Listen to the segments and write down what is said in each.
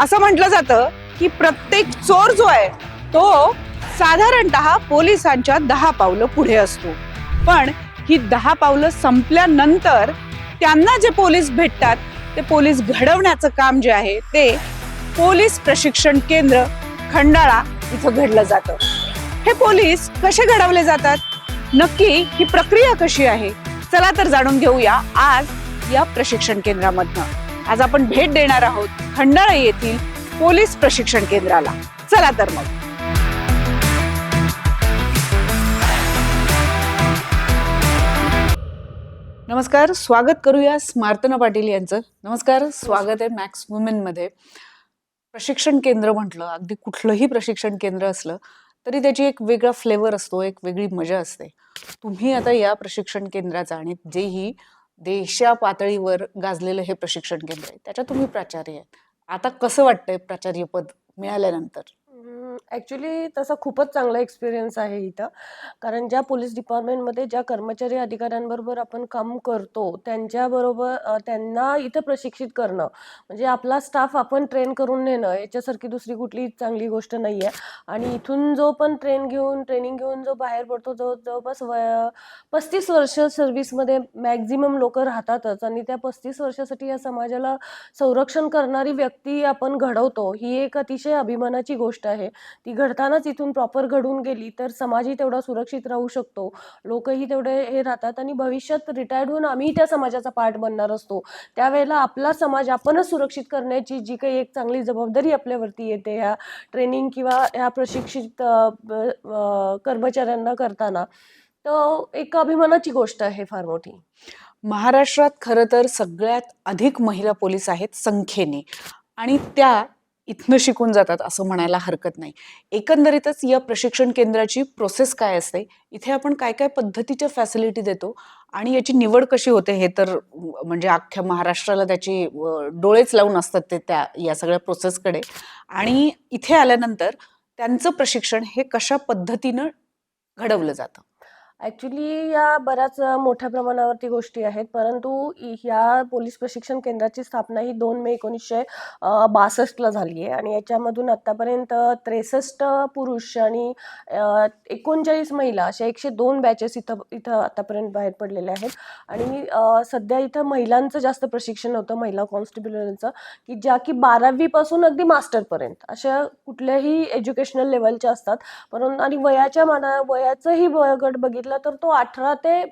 असं म्हटलं जातं की प्रत्येक चोर जो आहे तो साधारणतः पोलिसांच्या दहा पावलं पुढे असतो. पण ही दहा पावलं संपल्यानंतर त्यांना जे पोलीस भेटतात ते पोलीस घडवण्याचं काम जे आहे ते पोलीस प्रशिक्षण केंद्र खंडाळा इथं घडलं जातं. हे पोलीस कसे घडवले जातात? नक्की ही प्रक्रिया कशी आहे? चला तर जाणून घेऊया आज या प्रशिक्षण केंद्रामधनं. आज आपण भेट देणार आहोत खंडाळा येथील पोलीस प्रशिक्षण केंद्राला. चला तर मग. नमस्कार स्वागत करूया स्मार्तना पाटील यांचं. नमस्कार स्वागत आहे मॅक्स वुमेन मध्ये प्रशिक्षण केंद्र म्हटलं अगदी कुठलंही प्रशिक्षण केंद्र असलं तरी त्याची एक वेगळा फ्लेवर असतो एक वेगळी मजा असते. तुम्ही आता या प्रशिक्षण केंद्राचा आणि जेही देशा पातळीवर गाजलेलं हे प्रशिक्षण केंद्र आहे त्याच्या तुम्ही प्राचार्य आहेत. आता कसं वाटतंय प्राचार्यपद मिळाल्यानंतर? ॲक्च्युली तसा खूपच चांगला एक्सपिरियन्स आहे इथं. कारण ज्या पोलीस डिपार्टमेंटमध्ये ज्या कर्मचारी अधिकाऱ्यांबरोबर आपण काम करतो त्यांच्याबरोबर त्यांना इथं प्रशिक्षित करणं म्हणजे आपला स्टाफ आपण ट्रेन करून नेणं याच्यासारखी दुसरी कुठली चांगली गोष्ट नाही आहे आणि इथून जो पण ट्रेन घेऊन ट्रेनिंग घेऊन जो बाहेर पडतो जो जवळपास वय पस्तीस वर्ष सर्व्हिसमध्ये मॅक्झिमम लोक राहतातच. आणि त्या पस्तीस वर्षासाठी या समाजाला संरक्षण करणारी व्यक्ती आपण घडवतो ही एक अतिशय अभिमानाची गोष्ट आहे. ती घडतानाच इथून प्रॉपर घडून गेली तर समाजही तेवढा सुरक्षित राहू शकतो. लोकही तेवढे हे राहतात आणि भविष्यात रिटायर्ड होऊन आम्ही त्या समाजाचा पार्ट बनणार असतो. त्यावेळेला आपला समाज आपणच सुरक्षित करण्याची जी काही एक चांगली जबाबदारी आपल्यावरती येते ह्या ट्रेनिंग किंवा ह्या प्रशिक्षित कर्मचाऱ्यांना करताना. तर एक अभिमानाची गोष्ट आहे फार मोठी. महाराष्ट्रात खरं तर सगळ्यात अधिक महिला पोलीस आहेत संख्येने. आणि त्या इथनं शिकून जातात असं म्हणायला हरकत नाही. एकंदरीतच या प्रशिक्षण केंद्राची प्रोसेस काय असते? इथे आपण काय काय पद्धतीच्या फॅसिलिटी देतो? आणि याची निवड कशी होते? हे तर म्हणजे अख्ख्या महाराष्ट्राला त्याची डोळेच लावून असतात ते त्या या सगळ्या प्रोसेसकडे आणि इथे आल्यानंतर त्यांचं प्रशिक्षण हे कशा पद्धतीनं घडवलं जातं? ॲक्च्युली या बऱ्याच मोठ्या प्रमाणावरती गोष्टी आहेत. परंतु ह्या पोलीस प्रशिक्षण केंद्राची स्थापना ही दोन मे एकोणीसशे बासष्टला झाली आहे आणि याच्यामधून आत्तापर्यंत त्रेसष्ट पुरुष आणि एकोणचाळीस महिला अशा एकशे दोन बॅचेस इथं इथं आतापर्यंत बाहेर पडलेले आहेत. आणि सध्या इथं महिलांचं जास्त प्रशिक्षण होतं महिला कॉन्स्टेबलचं की ज्या की बारावीपासून अगदी मास्टरपर्यंत. अशा कुठल्याही एज्युकेशनल लेवलच्या असतात. परंतु आणि वयाच्या माना वयाचंही वयगट बघितलं बघितला तर तो अठरा ते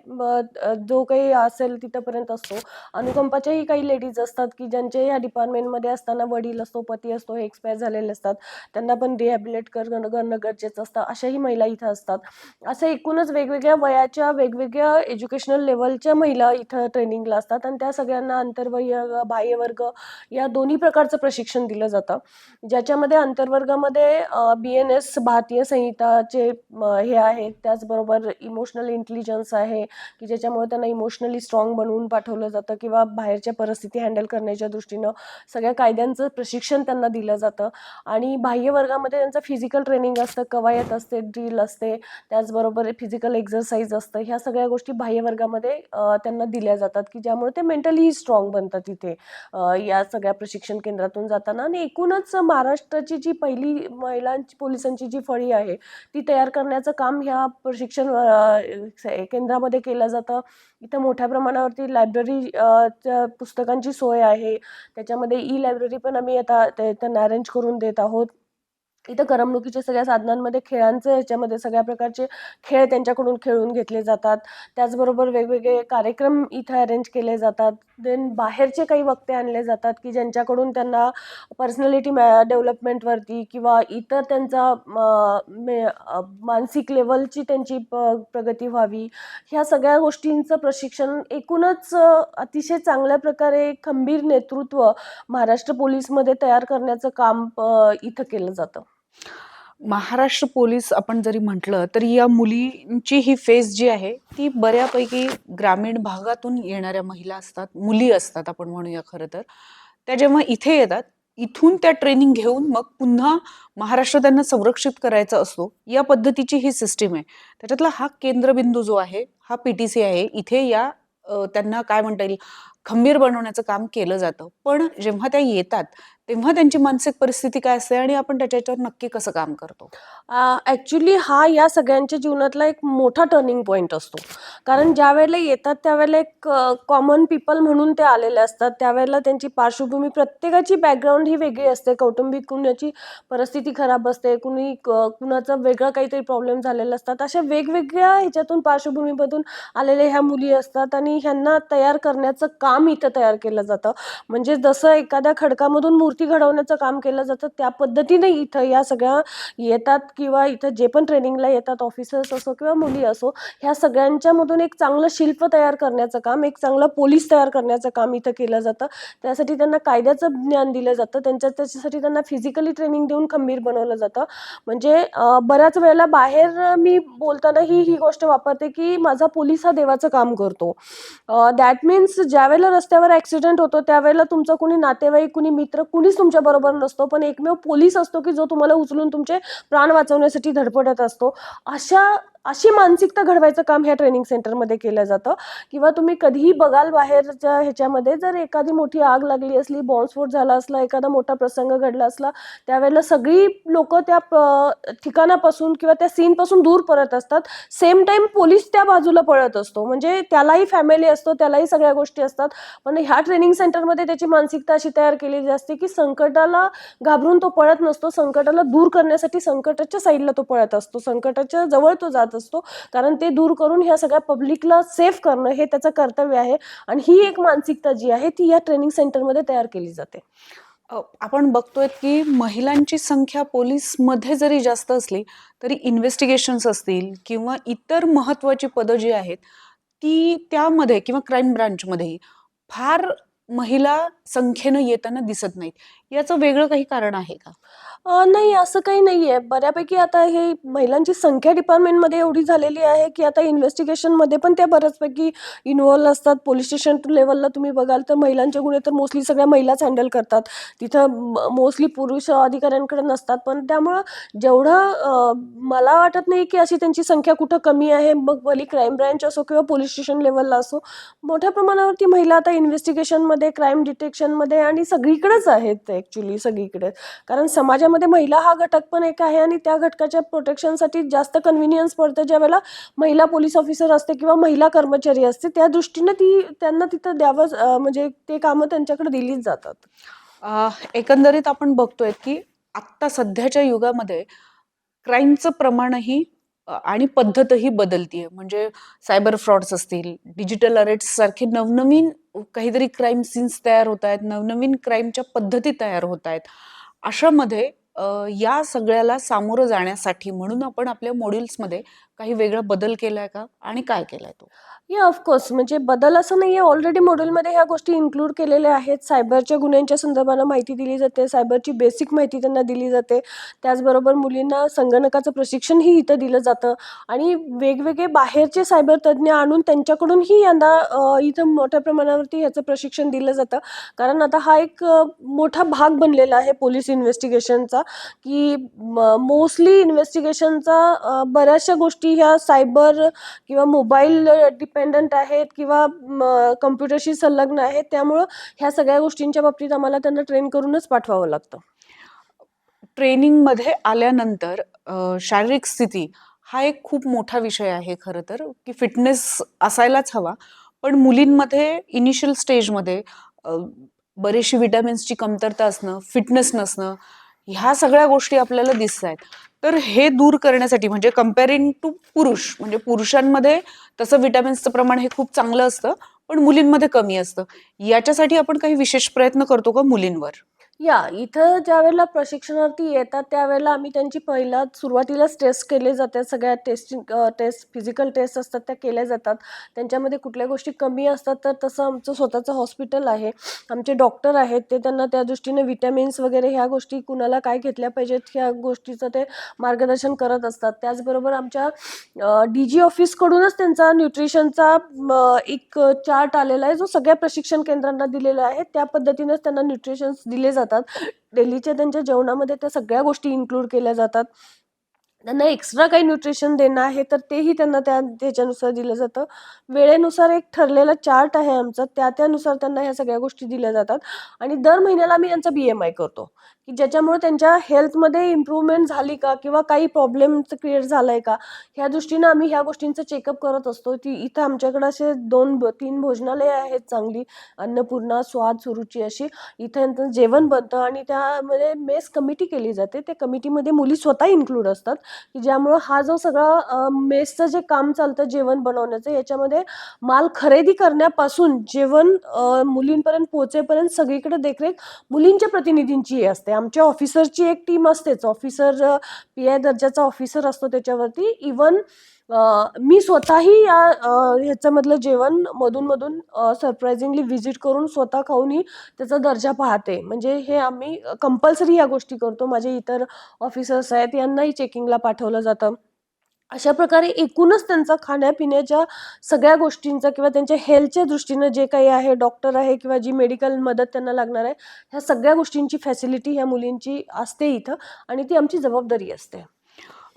जो काही असेल तिथपर्यंत असतो. अनुकंपाच्याही काही लेडीज असतात की ज्यांचे ह्या डिपार्टमेंटमध्ये असताना वडील असतो पती असतो हे एक्सपायर झालेले असतात. त्यांना पण रिहॅबिलेट करणं करणं गरजेचं असतं. अशाही महिला इथं असतात. असं एकूणच वेगवेगळ्या वयाच्या वेगवेगळ्या एज्युकेशनल लेवलच्या महिला इथं ट्रेनिंगला असतात आणि त्या सगळ्यांना अंतर्वय बाह्यवर्ग या दोन्ही प्रकारचं प्रशिक्षण दिलं जातं. ज्याच्यामध्ये आंतरवर्गामध्ये बी एन एस भारतीय संहिताचे हे आहेत. त्याचबरोबर इमोशनल इंटेलिजन्स आहे की ज्याच्यामुळे त्यांना इमोशनली स्ट्रॉंग बनवून पाठवलं जातं किंवा बाहेरच्या परिस्थिती हँडल करण्याच्या दृष्टीनं सगळ्या कायद्यांचं प्रशिक्षण त्यांना दिलं जातं. आणि बाह्य वर्गामध्ये त्यांचं फिजिकल ट्रेनिंग असतं कवायत असते ड्रिल असते त्याचबरोबर फिजिकल एक्झरसाईज असतं. ह्या सगळ्या गोष्टी बाह्य वर्गामध्ये त्यांना दिल्या जातात की ज्यामुळे ते मेंटली स्ट्रॉंग बनतात तिथे या सगळ्या प्रशिक्षण केंद्रातून जाताना. आणि एकूणच महाराष्ट्राची जी पहिली महिलांची पोलिसांची जी फळी आहे ती तयार करण्याचं काम ह्या प्रशिक्षण केंद्रामध्ये केलं जातं. इथं मोठ्या प्रमाणावरती लायब्ररी च्या पुस्तकांची सोय आहे. त्याच्यामध्ये ई लायब्ररी पण आम्ही आता ते- त्यांना अरेंज करून देत आहोत. इथं करमणुकीच्या सगळ्या साधनांमध्ये खेळांचं ह्याच्यामध्ये सगळ्या प्रकारचे खेळ त्यांच्याकडून खेळून घेतले जातात. त्याचबरोबर वेगवेगळे कार्यक्रम इथं अरेंज केले जातात. देन बाहेरचे काही वक्ते आणले जातात की ज्यांच्याकडून त्यांना पर्सनॅलिटी डेव्हलपमेंटवरती किंवा इतर त्यांचा मे- मानसिक लेवलची त्यांची प- प्रगती व्हावी. ह्या सगळ्या गोष्टींचं प्रशिक्षण एकूणच अतिशय चांगल्या प्रकारे खंबीर नेतृत्व महाराष्ट्र पोलीसमध्ये तयार करण्याचं काम इथं केलं जातं. महाराष्ट्र पोलीस आपण जरी म्हटलं तरी या मुलींची ही फेस जी आहे ती बऱ्यापैकी ग्रामीण भागातून येणाऱ्या महिला असतात मुली असतात आपण म्हणूया खरं तर. त्या जेव्हा इथे येतात इथून त्या ट्रेनिंग घेऊन मग पुन्हा महाराष्ट्र त्यांना संरक्षित करायचा असतो या पद्धतीची ही सिस्टीम आहे. त्याच्यातला हा केंद्रबिंदू जो आहे हा पीटीसी आहे. इथे या त्यांना काय म्हणता येईल खंबीर बनवण्याचं काम केलं जातं. पण जेव्हा त्या येतात तेव्हा त्यांची मानसिक परिस्थिती काय असते आणि आपण त्याच्यावर नक्की कसं काम करतो? ॲक्च्युली हा या सगळ्यांच्या जीवनातला एक मोठा टर्निंग पॉईंट असतो. कारण ज्या वेळेला येतात त्यावेळेला एक कॉमन पीपल म्हणून ते आलेले असतात. त्यावेळेला त्यांची पार्श्वभूमी प्रत्येकाची बॅकग्राऊंड ही वेगळी असते. कौटुंबिक कुणाची परिस्थिती खराब असते कुणी क- वेगळा काहीतरी प्रॉब्लेम झालेला असतात. अशा वेगवेगळ्या ह्याच्यातून पार्श्वभूमीमधून आलेल्या ह्या मुली असतात आणि ह्यांना तयार करण्याचं काम इथं तयार केलं जातं. म्हणजे जसं एखाद्या खडकामधून मूर्ती घडवण्याचं काम केलं जातं त्या पद्धतीने इथं या सगळ्या येतात किंवा इथं जे पण ट्रेनिंगला येतात ऑफिसर्स असो किंवा मुली असो ह्या सगळ्यांच्यामधून एक चांगलं शिल्प तयार करण्याचं काम एक चांगलं पोलीस तयार करण्याचं काम इथं केलं जातं. त्यासाठी त्यांना कायद्याचं ज्ञान दिलं जातं. त्यांच्या त्याच्यासाठी त्यांना फिजिकली ट्रेनिंग देऊन खंबीर बनवलं जातं. म्हणजे बऱ्याच वेळेला बाहेर मी बोलताना ही ही गोष्ट वापरते की माझा पोलीस हा देवाचं काम करतो. दॅट मीन्स ज्या वेळेला रस्त्यावर ॲक्सिडेंट होतो त्यावेळेला तुमचा कुणी नातेवाईक कुणी मित्र कुणीच तुमच्या बरोबर नसतो. पण एकमेव पोलीस असतो की जो तुम्हाला उचलून तुमचे प्राण वाचवण्यासाठी धडपडत असतो. अशा अशी मानसिकता घडवायचं काम ह्या ट्रेनिंग सेंटरमध्ये केलं जातं. किंवा तुम्ही कधीही बघाल बाहेरच्या ह्याच्यामध्ये जर एखादी मोठी आग लागली असली बॉम्बस्फोट झाला असला एखादा मोठा प्रसंग घडला असला त्यावेळेला सगळी लोक त्या प- ठिकाणापासून किंवा त्या सीनपासून दूर पळत असतात. सेम टाइम पोलीस त्या बाजूला पळत असतो. म्हणजे त्यालाही फॅमिली असतो त्यालाही सगळ्या गोष्टी असतात. पण ह्या ट्रेनिंग सेंटरमध्ये त्याची मानसिकता अशी तयार केलेली असते की संकटाला घाबरून तो पळत नसतो. संकटाला दूर करण्यासाठी संकटाच्या साईडला तो पळत असतो. संकटाच्या जवळ तो जात असतो. कारण ते दूर करून ह्या सगळ्या पब्लिकला सेफ करणं हे त्याचं कर्तव्य आहे. आणि ही एक मानसिकता जी आहे ती या ट्रेनिंग सेंटरमध्ये तयार केली जाते. आपण बघतोय की महिलांची संख्या पोलीसमध्ये जरी जास्त असली तरी इन्व्हेस्टिगेशन्स असतील किंवा इतर महत्वाची पदं जी आहेत ती त्यामध्ये किंवा क्राईम ब्रांचमध्येही फार महिला संख्येनं येताना दिसत नाहीत. याचं वेगळं काही कारण आहे का? नाही असं काही नाही आहे बऱ्यापैकी आता हे महिलांची संख्या डिपार्टमेंटमध्ये एवढी झालेली आहे की आता इन्व्हेस्टिगेशनमध्ये पण त्या बऱ्याचपैकी इन्व्हॉल्व असतात. पोलीस स्टेशन लेवलला तुम्ही बघाल तर महिलांचे गुन्हे तर मोस्टली सगळ्या महिलाच हँडल करतात. तिथं मोस्टली पुरुष अधिकाऱ्यांकडे नसतात. पण त्यामुळं जेवढं अ, मला वाटत नाही की अशी त्यांची संख्या कुठं कमी आहे. मग भली क्राईम ब्रँच असो किंवा पोलीस स्टेशन लेवलला असो मोठ्या प्रमाणावरती महिला आता इन्व्हेस्टिगेशनमध्ये क्राईम डिटेक्शनमध्ये आणि सगळीकडेच आहेत ॲक्च्युली सगळीकडे. कारण समाजामध्ये महिला हा घटक पण एक आहे आणि त्या घटकाच्या प्रोटेक्शनसाठी जास्त कन्व्हिनियन्स पडतं. ज्यावेळेला महिला पोलीस ऑफिसर असते किंवा महिला कर्मचारी असते त्या दृष्टीनं ती त्यांना तिथं द्यावं म्हणजे ते कामं त्यांच्याकडे दिलीच जातात. एकंदरीत आपण बघतोय की आत्ता सध्याच्या युगामध्ये क्राईमचं प्रमाणही आणि पद्धतही बदलतीये. म्हणजे सायबर फ्रॉड्स असतील डिजिटल अरेट्स सारखे नवनवीन काहीतरी क्राईम सीन्स तयार होत आहेत नवनवीन क्राईमच्या पद्धती तयार होत आहेत. अशामध्ये या सगळ्याला सामोरं जाण्यासाठी म्हणून आपण आपल्या मॉड्यूल्समध्ये काही वेगळा बदल केलाय का? आणि काय केलाय तो? या ऑफकोर्स म्हणजे बदल असं नाही आहे ऑलरेडी मॉड्यूलमध्ये ह्या गोष्टी इन्क्लूड केलेल्या आहेत. सायबरच्या गुन्ह्यांच्या संदर्भानं माहिती दिली जाते. सायबरची बेसिक माहिती त्यांना दिली जाते. त्याचबरोबर मुलींना संगणकाचं प्रशिक्षणही इथं दिलं जातं. आणि वेगवेगळे बाहेरचे सायबर तज्ज्ञ आणून त्यांच्याकडूनही यंदा इथं मोठ्या प्रमाणावरती ह्याचं प्रशिक्षण दिलं जातं. कारण आता हा एक मोठा भाग बनलेला आहे पोलीस इन्व्हेस्टिगेशनचा की मोस्टली इन्व्हेस्टिगेशनचा बऱ्याचशा गोष्टी ह्या सायबर किंवा मोबाईल डिपेंडंट आहेत किंवा कम्प्युटरशी संलग्न आहेत त्यामुळं ह्या सगळ्या गोष्टींच्या बाबतीत आम्हाला त्यांना ट्रेन करूनच पाठवावं लागतं. ट्रेनिंगमध्ये आल्यानंतर शारीरिक स्थिती हा एक खूप मोठा विषय आहे खरं तर की फिटनेस असायलाच हवा. पण मुलींमध्ये इनिशियल स्टेजमध्ये बरेचशी विटॅमिन्सची कमतरता असणं फिटनेस नसणं ह्या सगळ्या गोष्टी आपल्याला दिसत आहेत. तर हे दूर करण्यासाठी म्हणजे कम्पेअरिंग टू पुरुष म्हणजे पुरुषांमध्ये तसं विटॅमिन्सचं प्रमाण हे खूप चांगलं असतं पण मुलींमध्ये कमी असतं. याच्यासाठी आपण काही विशेष प्रयत्न करतो का मुलींवर? या इथं ज्या वेळेला प्रशिक्षणार्थी येतात त्यावेळेला आम्ही त्यांची पहिला सुरुवातीलाच टेस्ट केले जाते सगळ्या टेस्टिंग टेस्ट फिजिकल टेस्ट असतात त्या केल्या जातात. त्यांच्यामध्ये कुठल्या गोष्टी कमी असतात तर तसं आमचं स्वतःचं हॉस्पिटल आहे. आमचे डॉक्टर आहेत ते त्यांना त्या दृष्टीने विटॅमिन्स वगैरे ह्या गोष्टी कुणाला काय घेतल्या पाहिजेत ह्या गोष्टीचं ते मार्गदर्शन करत असतात. त्याचबरोबर आमच्या डी जी ऑफिसकडूनच त्यांचा न्यूट्रिशनचा एक चार्ट आलेला आहे जो सगळ्या प्रशिक्षण केंद्रांना दिलेला आहे. त्या पद्धतीनेच त्यांना न्यूट्रिशन्स दिले जातात. डेलीच्या त्यांच्या जेवणामध्ये त्या सगळ्या गोष्टी इन्क्लूड केल्या जातात. त्यांना एक्स्ट्रा काही न्यूट्रिशन देणं आहे तर तेही त्यांना त्या त्याच्यानुसार दिलं जातं. वेळेनुसार एक ठरलेला चार्ट आहे आमचा त्या त्यानुसार त्यांना ह्या सगळ्या गोष्टी दिल्या जातात. आणि दर महिन्याला आम्ही यांचा बी एम आय करतो. की ज्याच्यामुळे त्यांच्या हेल्थमध्ये इम्प्रूव्हमेंट झाली का किंवा काही प्रॉब्लेम क्रिएट झालाय का ह्या दृष्टीनं आम्ही ह्या गोष्टींचं चेकअप करत असतो. ती इथं आमच्याकडे असे दोन तीन भोजनालय आहेत चांगली. अन्नपूर्णा स्वाद सुरुची अशी. इथं यांचं जेवण बनतं आणि त्यामध्ये मेस कमिटी केली जाते. त्या कमिटीमध्ये मुली स्वतः इन्क्लूड असतात. की ज्यामुळं हा जो सगळा मेसचं जे काम चालतं जेवण बनवण्याचं याच्यामध्ये माल खरेदी करण्यापासून जेवण मुलींपर्यंत पोहोचेपर्यंत सगळीकडे देखरेख मुलींच्या प्रतिनिधींची असते. आमच्या ऑफिसरची एक टीम असतेच. ऑफिसर पी आय दर्जाचा ऑफिसर असतो त्याच्यावरती. इवन मी स्वतःही या ह्याच्यामधलं जेवण मधून मधून व्हिजिट करून स्वतः खाऊनही त्याचा दर्जा पाहते. म्हणजे हे आम्ही कंपल्सरी या गोष्टी करतो. माझे इतर ऑफिसर्स आहेत यांनाही चेकिंगला पाठवलं जातं. अशा प्रकारे एकूणच त्यांचा खाण्यापिण्याच्या सगळ्या गोष्टींचा किंवा त्यांच्या हेल्थच्या दृष्टीनं जे काही आहे डॉक्टर आहे किंवा जी मेडिकल मदत त्यांना लागणार आहे ह्या सगळ्या गोष्टींची फॅसिलिटी ह्या मुलींची असते इथं आणि ती आमची जबाबदारी असते.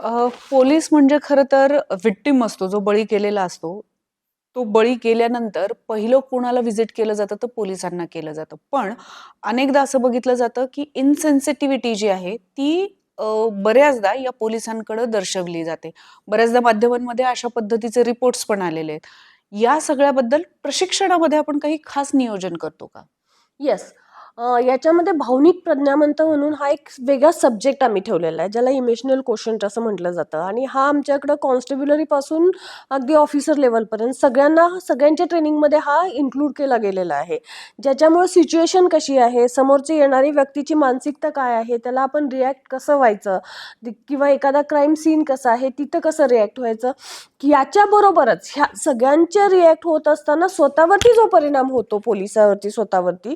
पोलीस म्हणजे खरं तर विक्टिम असतो जो बळी केलेला असतो. तो बळी केल्यानंतर पहिलं कोणाला व्हिजिट केलं जातं तर पोलिसांना केलं जातं. पण अनेकदा असं बघितलं जातं की इनसेन्सिटिव्हिटी जी आहे ती बऱ्याचदा या पोलिसांकडे दर्शवली जाते. बऱ्याचदा माध्यमांमध्ये अशा पद्धतीचे रिपोर्ट्स पण आलेले आहेत. या सगळ्याबद्दल प्रशिक्षणामध्ये आपण काही खास नियोजन करतो का? येस याच्यामध्ये भावनिक प्रज्ञामंत म्हणून हा एक वेगळा सब्जेक्ट आम्ही ठेवलेला आहे ज्याला इमोशनल क्वेश्चन असं म्हटलं जातं. आणि हा आमच्याकडं कॉन्स्टेब्युलरीपासून अगदी ऑफिसर लेवलपर्यंत सगळ्यांना सगळ्यांच्या ट्रेनिंगमध्ये हा इन्क्लूड केला गेलेला आहे. ज्याच्यामुळे सिच्युएशन कशी आहे समोरची येणारी व्यक्तीची मानसिकता काय आहे त्याला आपण रिॲक्ट कसं व्हायचं किंवा एखादा क्राईम सीन कसा आहे तिथं कसं रिॲक्ट व्हायचं याच्याबरोबरच ह्या सगळ्यांच्या रिॲक्ट होत असताना स्वतःवरती जो परिणाम होतो पोलिसावरती स्वतःवरती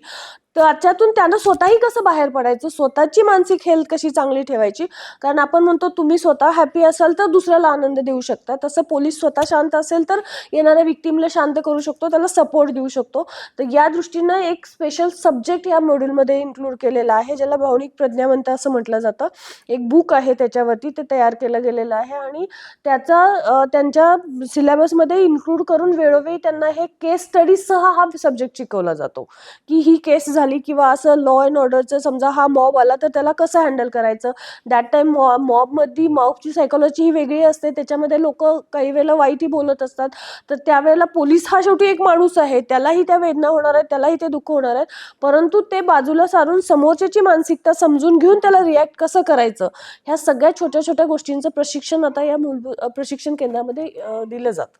त्याच्यातून त्यांना स्वतःही कसं बाहेर पडायचं? स्वतःची मानसिक हेल्थ कशी चांगली ठेवायची? कारण आपण म्हणतो तुम्ही स्वतः हॅपी असाल तर दुसऱ्याला आनंद देऊ शकता. तसं पोलीस स्वतः शांत असेल तर येणाऱ्या विक्टीमला शांत करू शकतो त्याला सपोर्ट देऊ शकतो. तर या दृष्टीनं एक स्पेशल सब्जेक्ट या मॉड्यूलमध्ये इन्क्लूड केलेला आहे ज्याला भावनिक प्रज्ञावंत असं म्हटलं जातं. एक बुक आहे त्याच्यावरती ते तयार केलं गेलेलं आहे आणि त्याचा त्यांच्या सिलेबसमध्ये इन्क्लूड करून वेळोवेळी त्यांना हे केस स्टडीजसह हा सब्जेक्ट शिकवला जातो. की ही केस झाली किंवा असं लॉ अँड ऑर्डरचं समजा हा मॉब आला तर त्याला कसं हँडल करायचं? दॅट टाइम मॉ मॉबमध्ये मॉबची सायकोलॉजी ही वेगळी असते. त्याच्यामध्ये लोक काही वेळेला वाईटही बोलत असतात. तर त्यावेळेला पोलीस हा शेवटी एक माणूस आहे. त्यालाही त्या वेदना होणार आहेत. त्यालाही ते दुःख होणार आहेत. परंतु ते बाजूला सारून समोरच्याची मानसिकता समजून घेऊन त्याला रिॲक्ट कसं करायचं? ह्या सगळ्या छोट्या छोट्या गोष्टींचं प्रशिक्षण आता या मूलभूत प्रशिक्षण केंद्रामध्ये दिलं जातं.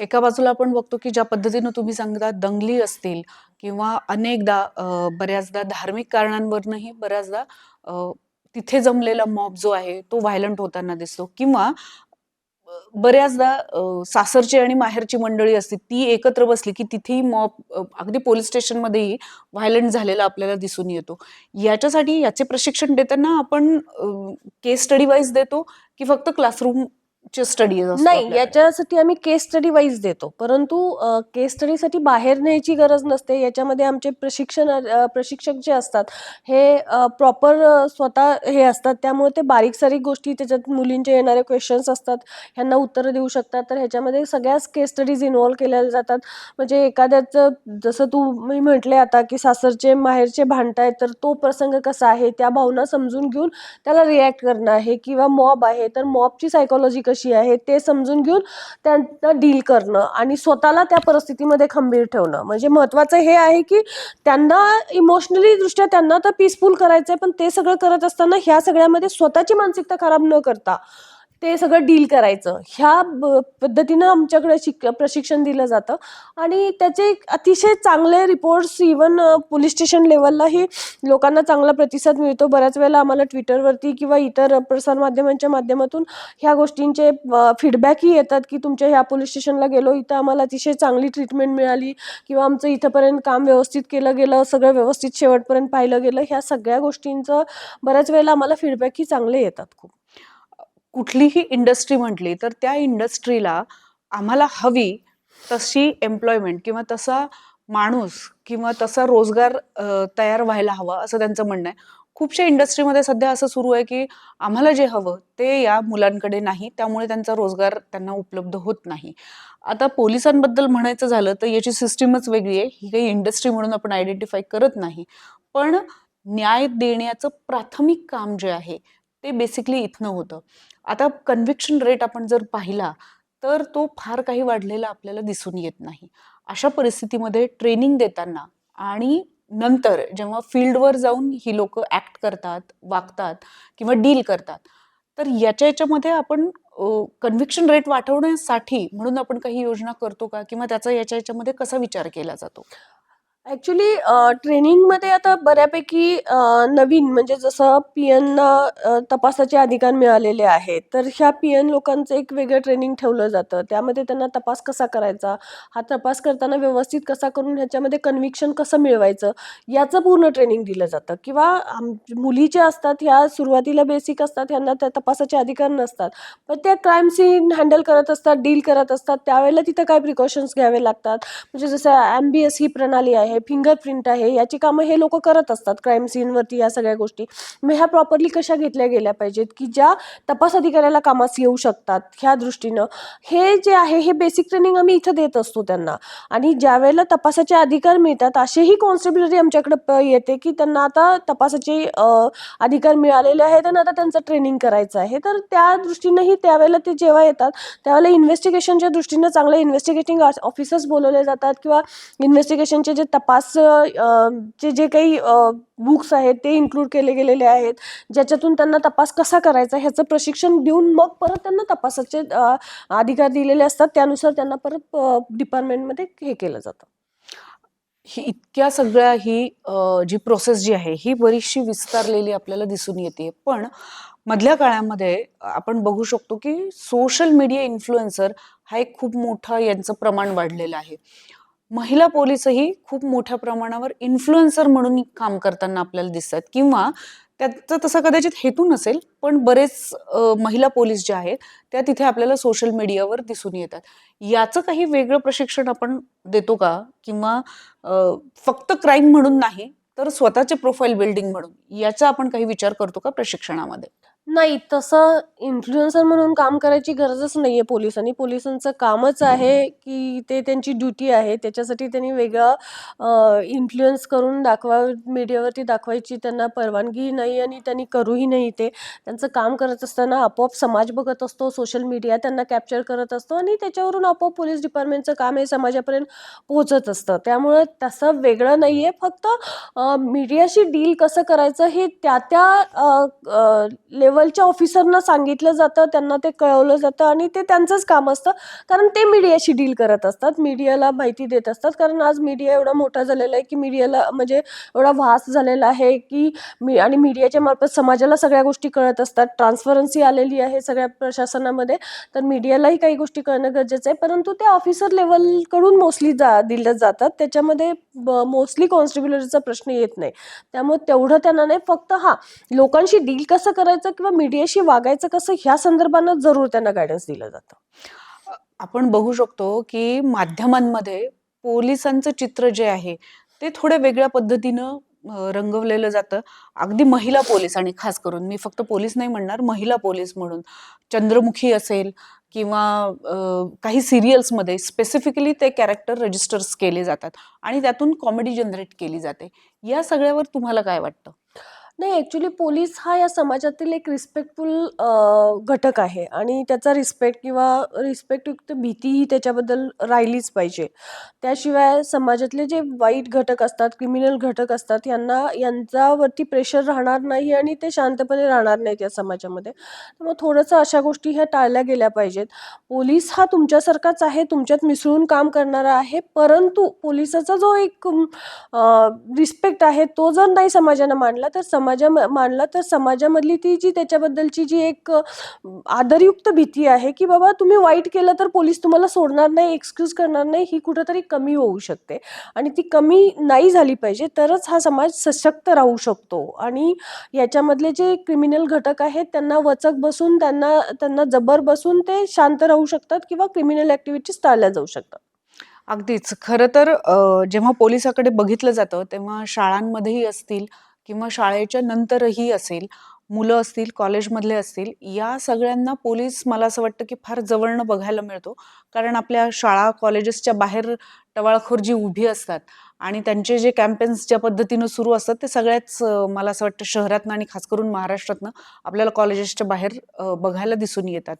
एका बाजूला आपण बघतो की ज्या पद्धतीनं तुम्ही सांगता दंगली असतील किंवा अनेकदा बऱ्याचदा धार्मिक कारणांवरनही बऱ्याचदा तिथे जमलेला मॉब जो आहे तो व्हायलंट होताना दिसतो. किंवा बऱ्याचदा सासरची आणि माहेरची मंडळी असते ती एकत्र बसली की तिथेही मॉब अगदी पोलीस स्टेशनमध्येही व्हायलंट झालेला आपल्याला दिसून येतो. याच्यासाठी याचे प्रशिक्षण देताना आपण केस स्टडी वाईज देतो की फक्त क्लासरूम स्टडी नाही याच्यासाठी आम्ही केस स्टडी वाईज देतो. परंतु केस स्टडीसाठी बाहेर न्यायची गरज नसते. याच्यामध्ये आमचे प्रशिक्षण प्रशिक्षक जे असतात हे प्रॉपर स्वतः हे असतात. त्यामुळे ते बारीक सारीक गोष्टी त्याच्यात मुलींचे येणारे क्वेश्चन्स असतात. ह्यांना उत्तरं देऊ शकतात. तर ह्याच्यामध्ये सगळ्याच केस स्टडीज इन्व्हॉल्व केल्या जातात. म्हणजे एखाद्याचं जसं तू मी म्हटले आता की सासरचे माहेरचे भांडतायत तर तो प्रसंग कसा आहे त्या भावना समजून घेऊन त्याला रिॲक्ट करणं आहे. किंवा मॉब आहे तर मॉबची सायकोलॉजी कशी आहे ते समजून घेऊन त्यांना डील करणं आणि स्वतःला त्या परिस्थितीमध्ये खंबीर ठेवणं. म्हणजे महत्त्वाचं हे आहे की त्यांना इमोशनली दृष्ट्या त्यांना तर पीसफुल करायचं आहे पण ते सगळं करत असताना ह्या सगळ्यामध्ये स्वतःची मानसिकता खराब न करता ते सगळं डील करायचं. ह्या ब- पद्धतीनं आमच्याकडे शिक प्रशिक्षण दिलं जातं. आणि त्याचे एक अतिशय चांगले रिपोर्ट्स इवन पोलीस स्टेशन लेवललाही लोकांना चांगला प्रतिसाद मिळतो. बऱ्याच वेळेला आम्हाला ट्विटरवरती किंवा इतर प्रसारमाध्यमांच्या माध्यमातून ह्या गोष्टींचे फीडबॅकही येतात की तुमच्या ह्या पोलीस स्टेशनला गेलो इथं आम्हाला अतिशय चांगली ट्रीटमेंट मिळाली किंवा आमचं इथंपर्यंत काम व्यवस्थित केलं गेलं सगळं व्यवस्थित शेवटपर्यंत पाहिलं गेलं ह्या सगळ्या गोष्टींचं बऱ्याच वेळेला आम्हाला फीडबॅकही चांगले येतात खूप. कुठलीही इंडस्ट्री म्हटली तर त्या इंडस्ट्रीला आम्हाला हवी तशी एम्प्लॉयमेंट किंवा तसा माणूस किंवा तसा रोजगार तयार व्हायला हवा असं त्यांचं म्हणणं आहे. खूपशा इंडस्ट्रीमध्ये सध्या असं सुरू आहे की आम्हाला जे हवं ते या मुलांकडे नाही त्यामुळे त्यांचा रोजगार त्यांना उपलब्ध होत नाही. आता पोलिसांबद्दल म्हणायचं झालं तर याची सिस्टीमच वेगळी आहे. ही काही इंडस्ट्री म्हणून आपण आयडेंटिफाय करत नाही. पण न्याय देण्याचं प्राथमिक काम जे आहे ते बेसिकली इथनं होतं. आता कन्व्हिक्शन रेट आपण जर पाहिला तर तो फार काही वाढलेला आपल्याला दिसून येत नाही. अशा परिस्थितीमध्ये ट्रेनिंग देताना आणि नंतर जेव्हा फील्डवर जाऊन ही लोक ॲक्ट करतात वागतात किंवा डील करतात तर याच्या याच्यामध्ये आपण कन्व्हिक्शन रेट वाढवण्यासाठी म्हणून आपण काही योजना करतो का? किंवा त्याचा याच्या याच्यामध्ये कसा विचार केला जातो? ॲक्च्युली ट्रेनिंगमध्ये आता बऱ्यापैकी नवीन म्हणजे जसं पी एनना तपासाचे अधिकार मिळालेले आहेत तर ह्या पी एन लोकांचं एक वेगळं ट्रेनिंग ठेवलं जातं. त्यामध्ये त्यांना तपास कसा करायचा? हा तपास करताना व्यवस्थित कसा करून ह्याच्यामध्ये कन्व्हिक्शन कसं मिळवायचं? याचं पूर्ण ट्रेनिंग दिलं जातं. किंवा आम मुली ज्या असतात ह्या सुरुवातीला बेसिक असतात ह्यांना त्या तपासाचे अधिकार नसतात. पण त्या क्राईम सीन हँडल करत असतात डील करत असतात त्यावेळेला तिथं काय प्रिकॉशन्स घ्यावे लागतात? म्हणजे जसं ॲम्बीएस ही प्रणाली आहे फिंगरप्रिंट आहे याची कामं हे लोक करत असतात क्राईम सीनवरती या सगळ्या गोष्टी. मग ह्या प्रॉपरली कशा घेतल्या गेल्या पाहिजेत? की ज्या तपास अधिकाऱ्याला कामास येऊ शकतात ह्या दृष्टीनं. हे जे आहे हे बेसिक ट्रेनिंग आम्ही इथं देत असतो त्यांना. आणि ज्या वेळेला तपासाचे अधिकार मिळतात असेही कॉन्स्टेबलरी आमच्याकडे प- येते की त्यांना आता तपासाचे अधिकार मिळालेले आहेत आणि आता त्यांचं ट्रेनिंग करायचं आहे. तर त्या दृष्टीनंही त्यावेळेला ते जेव्हा येतात त्यावेळेला इन्व्हेस्टिगेशनच्या दृष्टीनं चांगले इन्व्हेस्टिगेटिंग ऑफिसर्स बोलवले जातात किंवा इन्व्हेस्टिगेशनचे जे तपास पाच चे जे काही बुक्स आहेत ते इन्क्लूड केले गेलेले आहेत. ज्याच्यातून त्यांना तपास कसा करायचा ह्याचं प्रशिक्षण देऊन मग परत त्यांना तपासाचे अधिकार दिलेले असतात. त्यानुसार त्यांना परत डिपार्टमेंटमध्ये हे केलं जातं. ही इतक्या सगळ्या ही जी प्रोसेस जी आहे ही बरीचशी विस्तारलेली आपल्याला दिसून येते. पण मधल्या काळामध्ये आपण बघू शकतो की सोशल मीडिया इन्फ्लुएन्सर हा एक खूप मोठा यांचं प्रमाण वाढलेलं आहे. महिला पोलीसही खूप मोठ्या प्रमाणावर इन्फ्लुएन्सर म्हणून काम करताना आपल्याला दिसतात. किंवा त्याचा तसा कदाचित हेतू नसेल पण बरेच महिला पोलीस ज्या आहेत त्या तिथे आपल्याला सोशल मीडियावर दिसून येतात. याचं काही वेगळं प्रशिक्षण आपण देतो का? किंवा फक्त क्राईम म्हणून नाही तर स्वतःचे प्रोफाईल बिल्डिंग म्हणून याचा आपण काही विचार करतो का प्रशिक्षणामध्ये? नाही तसं इन्फ्लुएन्सर म्हणून काम करायची गरजच नाहीये पोलिसांनी. पोलिसांचं कामच आहे की ते त्यांची ड्युटी आहे. त्याच्यासाठी त्यांनी वेगळं इन्फ्लुएन्स करून दाखवा मीडियावरती दाखवायची त्यांना परवानगी नाही आणि त्यांनी करूही नाही ते. त्यांचं काम करत असताना आपोआप समाज बघत असतो सोशल मीडिया त्यांना कॅप्चर करत असतो आणि त्याच्यावरून आपोआप पोलीस डिपार्टमेंटचं काम हे समाजापर्यंत पोहोचत असतं. त्यामुळं तसं वेगळं नाही आहे फक्त मीडियाशी डील कसं करायचं हे त्या त्या लेवलच्या ऑफिसरना सांगितलं जातं त्यांना ते कळवलं जातं आणि ते त्यांचंच काम असतं. कारण ते मीडियाशी डील करत असतात मीडियाला माहिती देत असतात. कारण आज मीडिया एवढा मोठा झालेला आहे की मीडियाला म्हणजे एवढा वास झालेला आहे की मी आणि मीडियाच्या मार्फत समाजाला सगळ्या गोष्टी कळत असतात. ट्रान्सपरन्सी आलेली आहे सगळ्या प्रशासनामध्ये तर मीडियालाही काही गोष्टी कळणं गरजेचं आहे. परंतु ते ऑफिसर लेवलकडून मोस्टली जा दिल्या जातात. त्याच्यामध्ये मोस्टली कॉन्स्टिब्युलरीचा प्रश्न येत नाही. त्यामुळे तेवढं त्यांना नाही. फक्त हा लोकांशी डील कसं करायचं किंवा मीडियाशी वागायचं कसं ह्या संदर्भानं जरूर त्यांना गायडन्स दिलं जातं. आपण बघू शकतो की माध्यमांमध्ये पोलिसांचं चित्र जे आहे ते थोड्या वेगळ्या पद्धतीनं रंगवलेलं जातं. अगदी महिला पोलीस आणि खास करून मी फक्त पोलीस नाही म्हणणार महिला पोलीस म्हणून. चंद्रमुखी असेल किंवा काही सिरियल्समध्ये स्पेसिफिकली ते कॅरेक्टर रजिस्टर्स केले जातात आणि त्यातून कॉमेडी जनरेट केली जाते. या सगळ्यावर तुम्हाला काय वाटतं? नाही ॲक्च्युली पोलीस हा या समाजातील एक रिस्पेक्टफुल घटक आहे आणि त्याचा रिस्पेक्ट किंवा रिस्पेक्टयुक्त भीतीही त्याच्याबद्दल राहिलीच पाहिजे. त्याशिवाय समाजातले जे वाईट घटक असतात क्रिमिनल घटक असतात यांना यांच्यावरती प्रेशर राहणार नाही आणि ते शांतपणे राहणार नाहीत या समाजामध्ये. मग थोडंसं अशा गोष्टी ह्या टाळल्या गेल्या पाहिजेत. पोलीस हा तुमच्यासारखाच आहे तुमच्यात मिसळून काम करणारा आहे परंतु पोलिसाचा जो एक रिस्पेक्ट आहे तो जर नाही समाजानं मांडला तर समाज मांडला तर समाजामधली ती जी त्याच्याबद्दलची जी एक आदरयुक्त भीती आहे की बाबा तुम्ही वाईट केलं तर पोलीस तुम्हाला सोडणार नाही एक्सक्यूज करणार नाही ही कुठंतरी कमी होऊ शकते. आणि ती कमी नाही झाली पाहिजे तरच हा समाज सशक्त राहू शकतो. आणि याच्यामधले जे क्रिमिनल घटक आहेत त्यांना वचक बसून त्यांना त्यांना जबर बसून ते शांत राहू शकतात किंवा क्रिमिनल ॲक्टिव्हिटीज टाळल्या जाऊ शकतात. अगदीच. खरं तर जेव्हा पोलिसाकडे बघितलं जातं तेव्हा शाळांमध्येही असतील किंवा शाळेच्या नंतरही असेल मुलं असतील कॉलेजमधले असतील या सगळ्यांना पोलीस मला असं वाटतं की फार जवळनं बघायला मिळतो. कारण आपल्या शाळा कॉलेजेसच्या बाहेर टवाळखोर जी उभी असतात आणि त्यांचे जे कॅम्पेन्स ज्या पद्धतीनं सुरू असतात ते सगळ्याच मला असं वाटतं शहरातनं आणि खास करून महाराष्ट्रातनं आपल्याला कॉलेजेसच्या बाहेर बघायला दिसून येतात.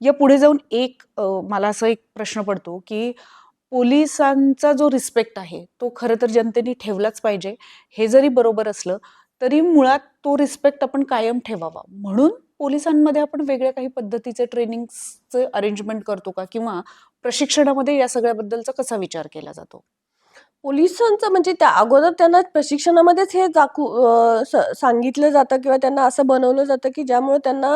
या पुढे जाऊन एक मला असं एक प्रश्न पडतो की पोलिसांचा जो रिस्पेक्ट आहे तो खरं तर जनतेने ठेवलाच पाहिजे. हे जरी बरोबर असलं तरी मुळात तो रिस्पेक्ट आपण कायम ठेवावा. म्हणून पोलिसांमध्ये आपण वेगळ्या काही पद्धतीचे ट्रेनिंगचे अरेंजमेंट करतो का? किंवा प्रशिक्षणामध्ये या सगळ्याबद्दलचा कसा विचार केला जातो? पोलिसांचं म्हणजे त्या अगोदर त्यांना प्रशिक्षणामध्येच हे दाखवू स- सांगितलं जातं किंवा त्यांना असं बनवलं जातं की ज्यामुळे त्यांना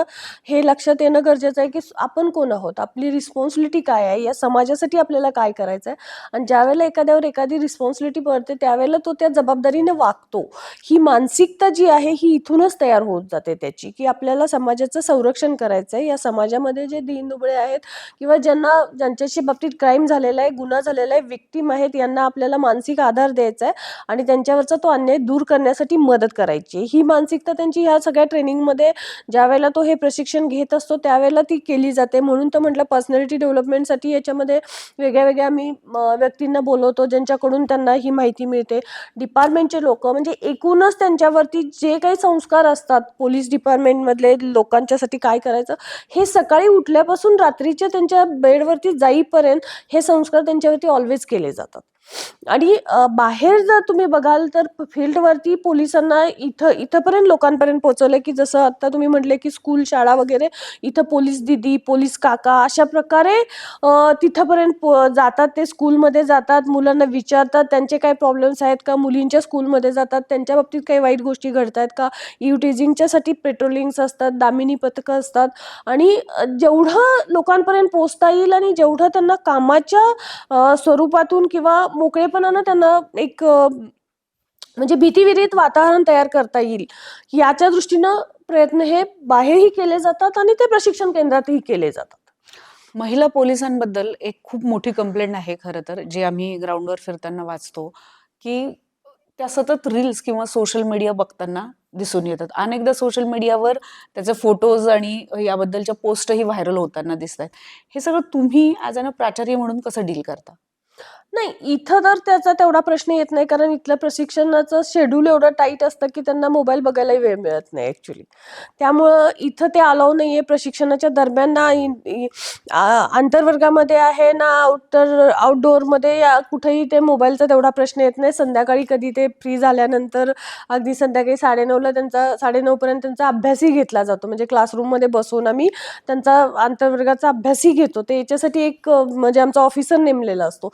हे लक्षात येणं गरजेचं आहे की आपण कोण आहोत? आपली रिस्पॉन्सिबिलिटी काय आहे? या समाजासाठी आपल्याला काय करायचं आहे आणि ज्यावेळेला एखाद्यावर एखादी रिस्पॉन्सिबिलिटी पडते त्यावेळेला तो त्या जबाबदारीने वागतो. ही मानसिकता जी आहे ही इथूनच तयार होत जाते त्याची की आपल्याला समाजाचं संरक्षण करायचं आहे या समाजामध्ये जे दीनदुबळे आहेत किंवा ज्यांना ज्यांच्याशी बाबतीत क्राईम झालेला आहे गुन्हा झालेला आहे विक्टीम आहेत यांना आपल्याला मानसिक आधार द्यायचा आहे आणि त्यांच्यावरचा तो अन्याय दूर करण्यासाठी मदत करायची. आहे. ही मानसिकता त्यांची ह्या सगळ्या ट्रेनिंगमध्ये ज्यावेळेला तो हे प्रशिक्षण घेत असतो त्यावेळेला ती केली जाते. म्हणून तर म्हटलं पर्सनॅलिटी डेव्हलपमेंटसाठी याच्यामध्ये वेगळ्या वेगळ्या आम्ही व्यक्तींना बोलवतो ज्यांच्याकडून त्यांना ही माहिती मिळते. डिपार्टमेंटचे लोक म्हणजे एकूणच त्यांच्यावरती जे काही संस्कार असतात पोलीस डिपार्टमेंटमधले लोकांच्यासाठी काय करायचं हे सकाळी उठल्यापासून रात्रीच्या त्यांच्या बेडवरती जाईपर्यंत हे संस्कार त्यांच्यावरती ऑलवेज केले जातात. आणि बाहेर जर तुम्ही बघाल तर फील्डवरती पोलिसांना इथं इथंपर्यंत लोकांपर्यंत पोहोचवलं की जसं आता तुम्ही म्हटले की स्कूल शाळा वगैरे इथं पोलीस दिदी पोलीस काका अशा प्रकारे तिथंपर्यंत पो- जातात. ते स्कूलमध्ये जातात मुलांना विचारतात त्यांचे काय प्रॉब्लेम्स आहेत का? मुलींच्या स्कूलमध्ये जातात त्यांच्या बाबतीत काही वाईट गोष्टी घडत आहेत का? युटेजिंगच्यासाठी पेट्रोलिंग्स असतात दामिनी पथकं असतात आणि जेवढं लोकांपर्यंत पोचता येईल आणि जेवढं त्यांना कामाच्या स्वरूपातून किंवा मोकळेपणानं त्यांना एक म्हणजे भीतीविरहित वातावरण तयार करता येईल. याच्या दृष्टीनं प्रयत्न हे बाहेरही केले जातात आणि ते प्रशिक्षण केंद्रातही केले जातात. महिला पोलिसांबद्दल एक खूप मोठी कंप्लेंट आहे खरं तर जे आम्ही ग्राउंडवर फिरताना वाचतो की त्या सतत रील्स किंवा सोशल मीडिया बघताना दिसून येतात. अनेकदा सोशल मीडियावर त्याचे फोटोज आणि याबद्दलच्या पोस्टही व्हायरल होताना दिसत आहेत हे सगळं तुम्ही आज प्राचार्य म्हणून कसं डील करता? नाही इथं तर त्याचा तेवढा प्रश्न येत नाही कारण इथलं प्रशिक्षणाचं शेड्यूल एवढं टाईट असतं की त्यांना मोबाईल बघायलाही वेळ मिळत नाही ॲक्च्युली त्यामुळं इथं ते अलाव नाही आहे प्रशिक्षणाच्या दरम्यान ना आंतरवर्गामध्ये आहे ना आउटर आउटडोअरमध्ये या कुठेही ते मोबाईलचा तेवढा प्रश्न येत नाही. संध्याकाळी कधी ते फ्री झाल्यानंतर अगदी संध्याकाळी साडेनऊला त्यांचा साडेनऊपर्यंत त्यांचा अभ्यासही घेतला जातो. म्हणजे क्लासरूममध्ये बसून आम्ही त्यांचा आंतरवर्गाचा अभ्यासही घेतो. ते याच्यासाठी एक म्हणजे आमचा ऑफिसर नेमलेला असतो.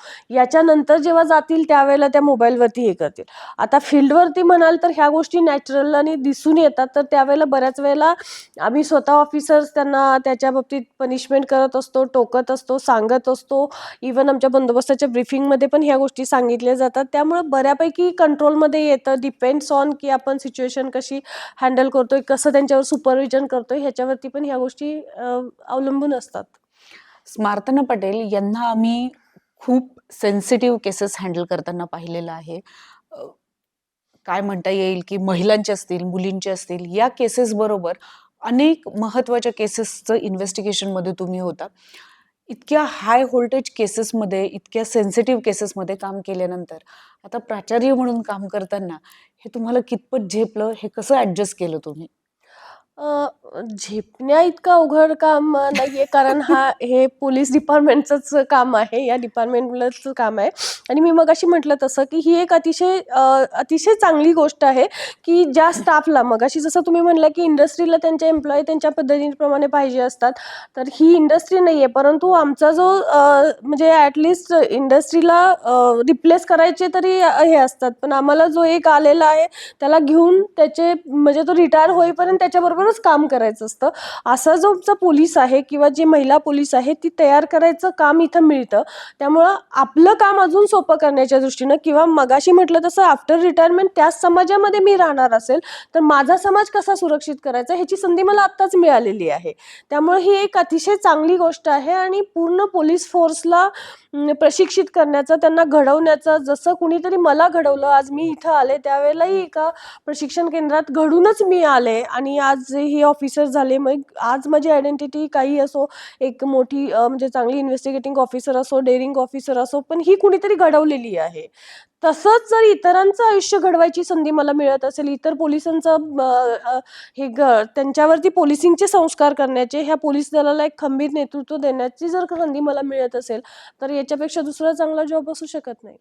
त्याच्यानंतर जेव्हा जातील त्यावेळेला त्या मोबाईलवरती हे करतील. आता फील्डवरती म्हणाल तर ह्या गोष्टी नॅचरल आणि दिसून येतात. तर त्यावेळेला बऱ्याच वेळेला आम्ही स्वतः ऑफिसर्स त्यांना त्याच्या बाबतीत पनिशमेंट करत असतो टोकत असतो सांगत असतो. इवन आमच्या बंदोबस्ताच्या ब्रीफिंगमध्ये पण ह्या गोष्टी सांगितल्या जातात. त्यामुळे बऱ्यापैकी कंट्रोलमध्ये येतं. डिपेंड्स ऑन की आपण सिच्युएशन कशी हँडल करतोय कसं त्यांच्यावर सुपरविजन करतोय ह्याच्यावरती पण ह्या गोष्टी अवलंबून असतात. स्मार्तना पटेल यांना आम्ही खूप सेन्सिटिव्ह केसेस हँडल करताना पाहिलेलं आहे. काय म्हणता येईल की महिलांचे असतील मुलींचे असतील या केसेस बरोबर अनेक महत्त्वाच्या केसेसचं इन्व्हेस्टिगेशनमध्ये तुम्ही होता. इतक्या हाय व्होल्टेज केसेसमध्ये इतक्या सेन्सिटिव्ह केसेसमध्ये काम केल्यानंतर आता प्राचार्य म्हणून काम करताना हे तुम्हाला कितपत झेपलं हे कसं ॲडजस्ट केलं तुम्ही? अ, झेपण्या इतकं अवघड काम नाहीये कारण हा हे पोलीस डिपार्टमेंटचंच काम आहे या डिपार्टमेंटलाच काम आहे. आणि मी मग अशी म्हटलं तसं की ही एक अतिशय अ, अतिशय चांगली गोष्ट आहे की ज्या स्टाफला मग अशी जसं तुम्ही म्हणलं की इंडस्ट्रीला त्यांचे एम्प्लॉई त्यांच्या पद्धतीप्रमाणे पाहिजे असतात तर ही इंडस्ट्री नाही आहे परंतु आमचा जो अ, म्हणजे ॲटलिस्ट इंडस्ट्रीला रिप्लेस करायचे तरी हे असतात. पण आम्हाला जो एक आलेला आहे त्याला घेऊन त्याचे म्हणजे तो रिटायर होईपर्यंत त्याच्याबरोबर त्यांच्याबरोबरच काम करायचं असतं. असा जो आमचा पोलीस आहे किंवा जे महिला पोलीस आहे ती तयार करायचं काम इथं मिळतं. त्यामुळं आपलं काम अजून सोपं करण्याच्या दृष्टीनं किंवा मगाशी म्हटलं तसं आफ्टर रिटायरमेंट त्याच समाजामध्ये मी राहणार असेल तर माझा समाज कसा सुरक्षित करायचा ह्याची संधी मला आत्ताच मिळालेली आहे. त्यामुळे ही एक अतिशय चांगली गोष्ट आहे आणि पूर्ण पोलीस फोर्सला प्रशिक्षित करण्याचं त्यांना घडवण्याचं जसं कुणीतरी मला घडवलं आज मी इथं आले त्यावेळेलाही एका प्रशिक्षण केंद्रात घडूनच मी आले आणि आज जे हे ऑफिसर झाले मग आज माझी आयडेंटिटी काही असो एक मोठी म्हणजे चांगली इन्व्हेस्टिगेटिंग ऑफिसर असो डेअरिंग ऑफिसर असो पण ही कुणीतरी घडवलेली आहे. तसंच जर इतरांचं आयुष्य घडवायची संधी मला मिळत असेल इतर पोलिसांचं हे ग त्यांच्यावरती पोलिसिंगचे संस्कार करण्याचे ह्या पोलीस दलाला एक खंबीर नेतृत्व देण्याची जर संधी मला मिळत असेल तर याच्यापेक्षा दुसरा चांगला जॉब असू शकत नाही.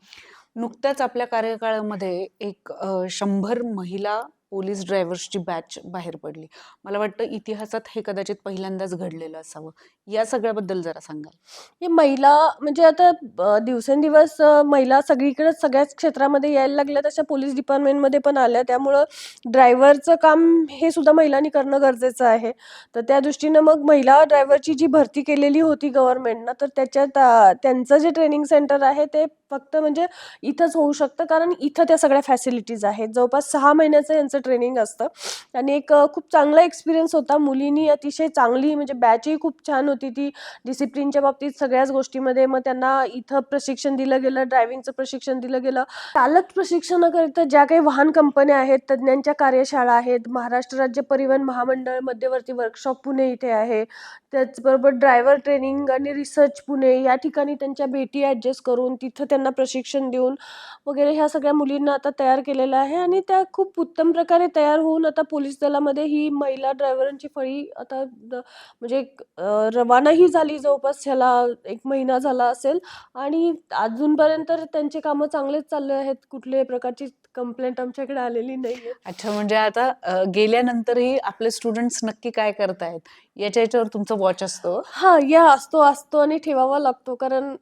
नुकत्याच आपल्या कार्यकाळामध्ये एक शंभर महिला पोलीस ड्रायव्हर्सची बॅच बाहेर पडली. मला वाटतं इतिहासात हे कदाचित पहिल्यांदाच घडलेलं असावं. या सगळ्याबद्दल जरा सांगाल. हे महिला म्हणजे आता दिवसेंदिवस महिला सगळीकडे सगळ्याच क्षेत्रामध्ये यायला लागल्या तशा पोलीस डिपार्टमेंटमध्ये पण आल्या त्यामुळं ड्रायव्हरचं काम हे सुद्धा महिलांनी करणं गरजेचं आहे. तर त्या दृष्टीनं मग महिला ड्रायव्हरची जी भरती केलेली होती गव्हर्नमेंटनं तर त्याच्यात त्यांचं जे ट्रेनिंग सेंटर आहे ते फक्त म्हणजे इथंच होऊ शकतं कारण इथं त्या सगळ्या फॅसिलिटीज आहेत. जवळपास सहा महिन्याचं यांचं ट्रेनिंग असतं. आणि एक खूप चांगला एक्सपिरियन्स होता. मुलींनी अतिशय चांगली म्हणजे बॅचही खूप छान होती ती. डिसिप्लिनच्या बाबतीत सगळ्याच गोष्टीमध्ये. मग त्यांना इथं प्रशिक्षण दिलं गेलं ड्रायव्हिंगचं प्रशिक्षण दिलं गेलं. चालक प्रशिक्षणाकरिता ज्या काही वाहन कंपन्या आहेत तज्ज्ञांच्या कार्यशाळा आहेत महाराष्ट्र राज्य परिवहन महामंडळ मध्यवर्ती वर्कशॉप पुणे इथे आहे. त्याचबरोबर ड्रायव्हर ट्रेनिंग आणि रिसर्च पुणे. या ठिकाणी त्यांच्या भेटी ॲडजस्ट करून तिथं त्यांना त्यांना प्रशिक्षण देऊन वगैरे ह्या सगळ्या मुलींना आता तयार केलेलं आहे आणि त्या खूप उत्तम प्रकारे तयार होऊन आता पोलीस दलामध्ये ही महिला ड्रायव्हरांची फळी आता द- म्हणजे रवानाही झाली जवळपास ह्याला एक महिना झाला असेल. आणि अजूनपर्यंत तर त्यांचे कामं चांगलेच चालले आहेत. कुठल्याही प्रकारची कंप्लेंट आमच्याकडे आलेली नाही अच्छा म्हणजे आता गेल्यानंतरही आपले स्टुडंट्स नक्की काय करतायत? याच्या याच्यावर तुमचं वॉच असतो? हा या असतो असतो आणि ठेवावा लागतो. कारण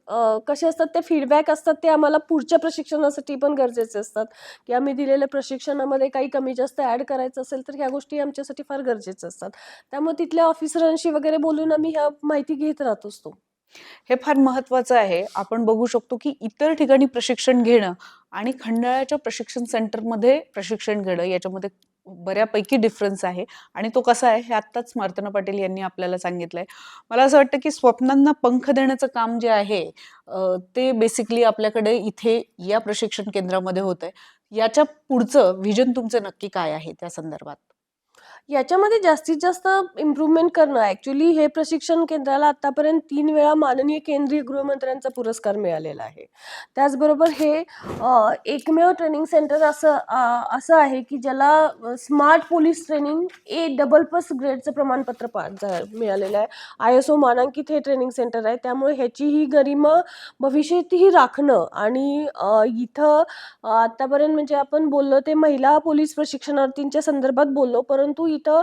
कसे असतात ते फीडबॅक असतात ते आम्हाला पुढच्या प्रशिक्षणासाठी पण गरजेचे असतात. की आम्ही दिलेल्या प्रशिक्षणामध्ये काही कमी जास्त ॲड करायचं असेल तर ह्या गोष्टी आमच्यासाठी फार गरजेच्या असतात. त्यामुळे तिथल्या ऑफिसरांशी वगैरे बोलून आम्ही ह्या माहिती घेत राहत असतो. हे फार महत्वाचं आहे. आपण बघू शकतो की इतर ठिकाणी प्रशिक्षण घेणं आणि खंडाळ्याच्या प्रशिक्षण सेंटरमध्ये प्रशिक्षण घेणं याच्यामध्ये बऱ्यापैकी डिफरन्स आहे. आणि तो कसा आहे हे आत्ताच मार्तना पाटील यांनी आपल्याला सांगितलंय. मला असं वाटतं की स्वप्नांना पंख देण्याचं काम जे आहे ते बेसिकली आपल्याकडे इथे या प्रशिक्षण केंद्रामध्ये होत आहे याच्या पुढचं व्हिजन तुमचं नक्की काय आहे त्या संदर्भात? याच्यामध्ये जास्तीत जास्त इम्प्रूव्हमेंट करणं ऍक्च्युली हे प्रशिक्षण केंद्राला आतापर्यंत तीन वेळा माननीय केंद्रीय गृहमंत्र्यांचा पुरस्कार मिळालेला आहे. त्याचबरोबर हे एकमेव ट्रेनिंग सेंटर असं असं आहे की ज्याला smart police training A double plus ग्रेडचं प्रमाणपत्र पा मिळालेलं आहे. आय एस ओ मानांकित हे ट्रेनिंग सेंटर आहे. त्यामुळे ह्याची ही गरिमा भविष्यातही राखणं आणि इथं आतापर्यंत म्हणजे आपण बोललो ते महिला पोलीस प्रशिक्षणार्थींच्या संदर्भात बोललो परंतु इथं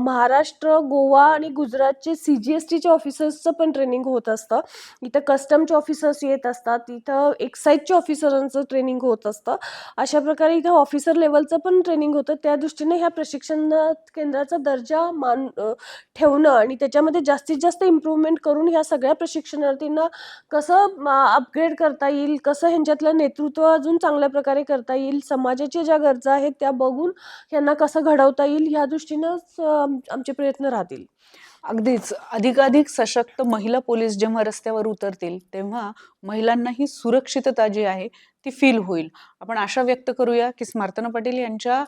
महाराष्ट्र गोवा आणि गुजरातचे सी जी एस टीचे ऑफिसर्सचं पण ट्रेनिंग होत असतं. इथं कस्टमचे ऑफिसर्स येत असतात. इथं एक्साईजच्या ऑफिसरांचं ट्रेनिंग होत असतं. अशा प्रकारे इथं ऑफिसर लेवलचं पण ट्रेनिंग होतं. त्या दृष्टीने ह्या प्रशिक्षण केंद्राचा दर्जा मान ठेवणं आणि त्याच्यामध्ये जास्तीत जास्त इम्प्रूव्हमेंट करून ह्या सगळ्या प्रशिक्षणार्थींना कसं अपग्रेड करता येईल कसं ह्यांच्यातलं नेतृत्व अजून चांगल्या प्रकारे करता येईल समाजाच्या ज्या गरजा आहेत त्या बघून ह्यांना कसं घडवता येईल ह्या दृष्टीनंच आमचे प्रयत्न राहतील. अगदीच. अधिकाधिक सशक्त महिला पोलीस जेव्हा रस्त्यावर उतरतील तेव्हा महिलांना ही सुरक्षितता जी आहे ती फील होईल. आपण आशा व्यक्त करूया की स्मार्तना पाटील यांच्या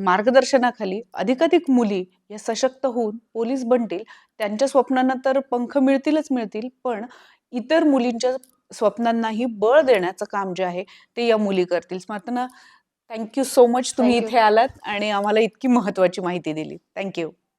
मार्गदर्शनाखाली अधिकाधिक मुली या सशक्त होऊन पोलीस बनतील. त्यांच्या स्वप्नांना तर पंख मिळतीलच मिळतील पण इतर मुलींच्या स्वप्नांनाही बळ देण्याचं काम जे आहे ते या मुली करतील. स्मार्तना थँक्यू सो मच तुम्ही. इथे आलात आणि आम्हाला इतकी महत्वाची माहिती दिली थँक्यू